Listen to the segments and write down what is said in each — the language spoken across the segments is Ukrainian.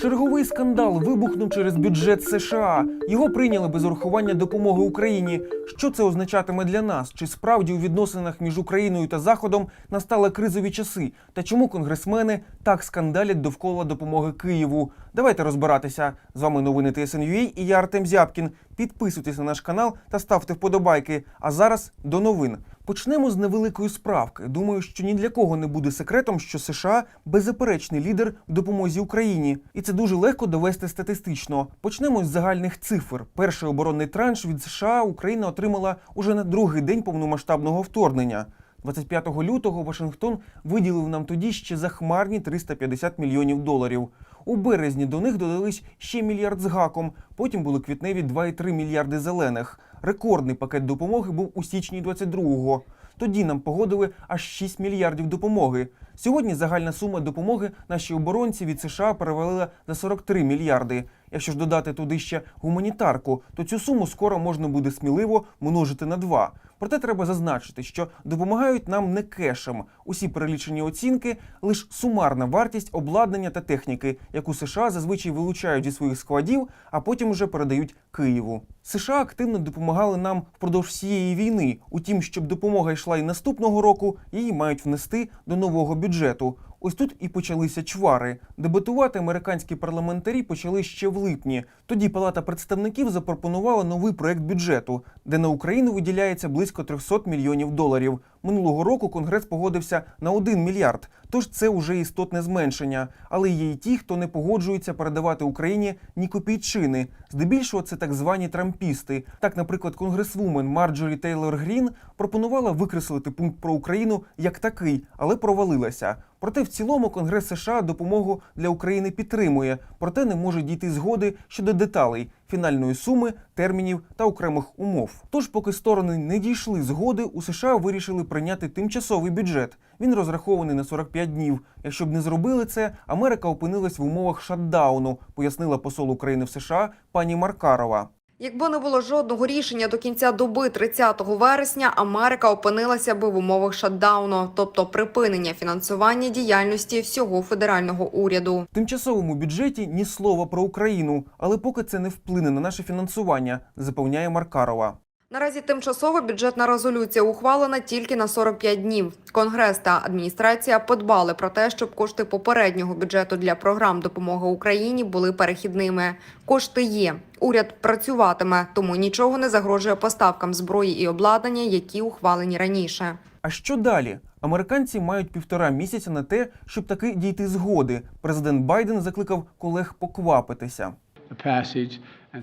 Черговий скандал вибухнув через бюджет США. Його прийняли без урахування допомоги Україні. Що це означатиме для нас? Чи справді у відносинах між Україною та Заходом настали кризові часи? Та чому конгресмени так скандалять довкола допомоги Києву? Давайте розбиратися. З вами новини ТСНЮА і я Артем Зябкін. Підписуйтесь на наш канал та ставте вподобайки. А зараз до новин. Почнемо з невеликої справки. Думаю, що ні для кого не буде секретом, що США беззаперечний лідер в допомозі Україні, і це дуже легко довести статистично. Почнемо з загальних цифр. Перший оборонний транш від США Україна отримала уже на другий день повномасштабного вторгнення. 25 лютого Вашингтон виділив нам тоді ще захмарні 350 мільйонів доларів. У березні до них додались ще мільярд з гаком. Потім були квітневі 2,3 мільярди зелених. Рекордний пакет допомоги був у січні 22-го. Тоді нам погодили аж 6 мільярдів допомоги. Сьогодні загальна сума допомоги нашій оборонці від США перевалила за 43 мільярди. Якщо ж додати туди ще гуманітарку, то цю суму скоро можна буде сміливо множити на два. Проте треба зазначити, що допомагають нам не кешем. Усі перелічені оцінки лише сумарна вартість обладнання та техніки, яку США зазвичай вилучають зі своїх складів, а потім вже передають Києву. США активно допомагали нам впродовж всієї війни. Утім, щоб допомога йшла і наступного року, її мають внести до нового бюджету. Ось тут і почалися чвари. Дебатувати американські парламентарі почали ще в липні. Тоді Палата представників запропонувала новий проект бюджету, де на Україну виділяється близько 300 мільйонів доларів. Минулого року Конгрес погодився на 1 мільярд, тож це уже істотне зменшення. Але є й ті, хто не погоджується передавати Україні ні копійчини. Здебільшого це так звані трампісти. Так, наприклад, конгресвумен Марджорі Тейлор Грін пропонувала викреслити пункт про Україну як такий, але провалилася. Проте в цілому Конгрес США допомогу для України підтримує, проте не може дійти згоди щодо деталей, фінальної суми, термінів та окремих умов. Тож, поки сторони не дійшли згоди, у США вирішили прийняти тимчасовий бюджет. Він розрахований на 45 днів. Якщо б не зробили це, Америка опинилась в умовах шатдауну, пояснила посол України в США пані Маркарова. Якби не було жодного рішення до кінця доби 30 вересня, Америка опинилася би в умовах шатдауну, тобто припинення фінансування діяльності всього федерального уряду. В тимчасовому бюджеті ні слова про Україну, але поки це не вплине на наше фінансування, запевняє Маркарова. Наразі тимчасова бюджетна резолюція ухвалена тільки на 45 днів. Конгрес та адміністрація подбали про те, щоб кошти попереднього бюджету для програм допомоги Україні були перехідними. Кошти є. Уряд працюватиме, тому нічого не загрожує поставкам зброї і обладнання, які ухвалені раніше. А що далі? Американці мають півтора місяця на те, щоб таки дійти згоди. Президент Байден закликав колег поквапитися.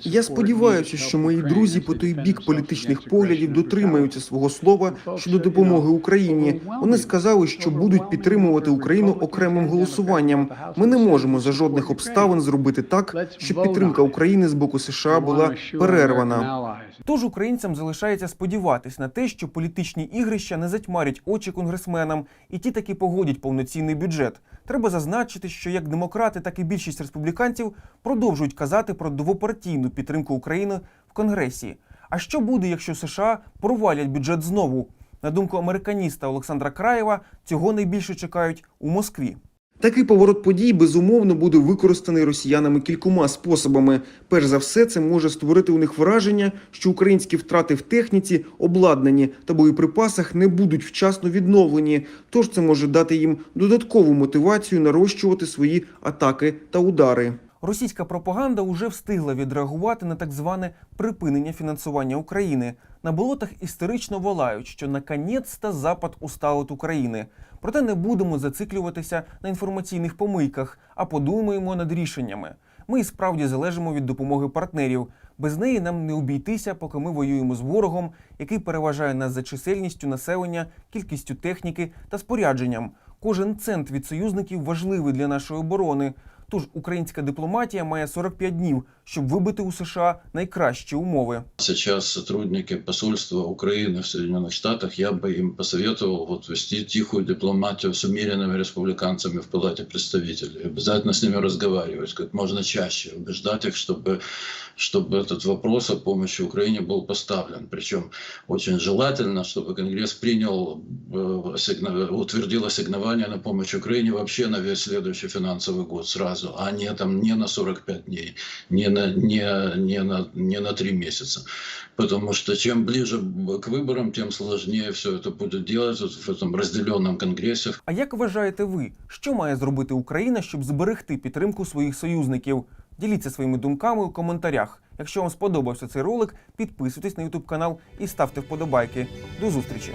Я сподіваюся, що мої друзі по той бік політичних поглядів дотримаються свого слова щодо допомоги Україні. Вони сказали, що будуть підтримувати Україну окремим голосуванням. Ми не можемо за жодних обставин зробити так, щоб підтримка України з боку США була перервана. Тож українцям залишається сподіватись на те, що політичні ігрища не затьмарять очі конгресменам, і ті таки погодять повноцінний бюджет. Треба зазначити, що як демократи, так і більшість республіканців продовжують казати про двопартійну підтримку України в Конгресі. А що буде, якщо США провалять бюджет знову? На думку американіста Олександра Краєва, цього найбільше чекають у Москві. Такий поворот подій безумовно буде використаний росіянами кількома способами. Перш за все, це може створити у них враження, що українські втрати в техніці, обладнанні та боєприпасах не будуть вчасно відновлені. Тож це може дати їм додаткову мотивацію нарощувати свої атаки та удари. Російська пропаганда уже встигла відреагувати на так зване припинення фінансування України. На болотах історично волають, що наконець-то Запад устав від України. Проте не будемо зациклюватися на інформаційних помийках, а подумаємо над рішеннями. Ми і справді залежимо від допомоги партнерів. Без неї нам не обійтися, поки ми воюємо з ворогом, який переважає нас за чисельністю населення, кількістю техніки та спорядженням. Кожен цент від союзників важливий для нашої оборони. Тож українська дипломатія має 45 днів, щоб вибити у США найкращі умови. Сейчас сотрудники посольства Украины в Соединенных Штатах, я бы им посоветовал вот вести тихую дипломатию с умеренными республиканцами в Палате представителей. Обязательно с ними разговаривать как можно чаще, убеждать их, чтобы, чтобы этот вопрос о помощи Украине был поставлен. Причем очень желательно, чтобы Конгресс принял, э, ассигна- утвердил ассигнование на помощь Украине вообще на весь следующий финансовый год сразу. разу, а не там не на 45 дней, не на не не на не на три месяца, потому что чем ближе к выборам, тем сложнее все это будет делать вот в этом разделенном конгрессе, А як вважаєте ви, що має зробити Україна, щоб зберегти підтримку своїх союзників? Діліться своїми думками у коментарях. Якщо вам сподобався цей ролик, підписуйтесь на YouTube канал і ставте вподобайки. До зустрічі!